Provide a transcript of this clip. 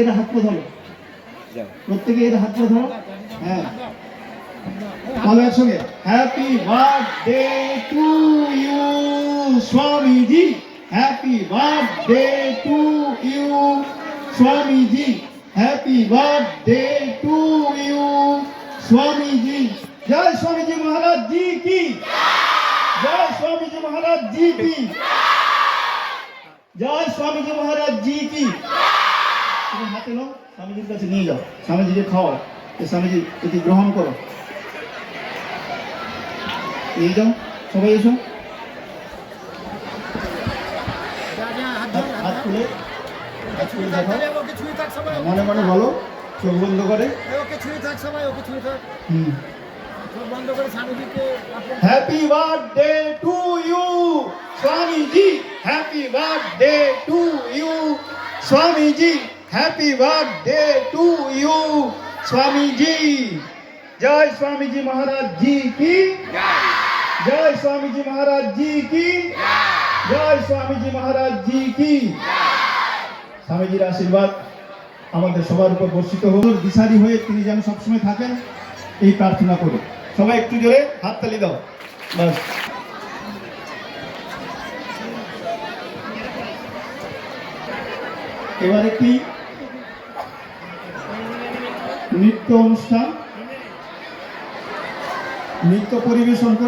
এর হাত পা ধরো। প্রত্যেকে এর হাত পা ধরো। হ্যাঁ। বলো একসঙ্গে। Happy birthday to you Swamiji. Happy birthday to you Swamiji. Happy birthday to you Swamiji. জয় স্বামীজি মহারাজ জি কি? জয় স্বামীজি মহারাজ জি কি? জয় স্বামীজি মহারাজ জি কি? হাতে নাও স্বামীজির কাছে নিয়ে যাও। স্বামীজিকে খাও স্বামীজি এটি গ্রহণ করো। নিয়ে যাও, সবাই এসো। হাত- তুলে, হাত থাক সবাই মনে মনে বলো, চোখ বন্ধ করে। ওকে ছুঁয়ে থাক সবাই ওকে ছুঁয়ে থাক হুম। Happy birthday to you Swamiji. Happy birthday to you Swamiji. Happy birthday to you Swamiji জয় স্বামীজি মহারাজ জি কি জয় স্বামীজি মহারাজ জি কি জয় স্বামীজি মহারাজ জি কি স্বামীজির আশীর্বাদ আমাদের সবার উপর বর্ষিত হোক। দিশারি হয়ে তিনি যেন সবসময় থাকেন, এই প্রার্থনা করি সবাই একটু জোরে হাততালি দাও। বাস। এবার একটি নৃত্য অনুষ্ঠান নৃত্য পরিবেশন করে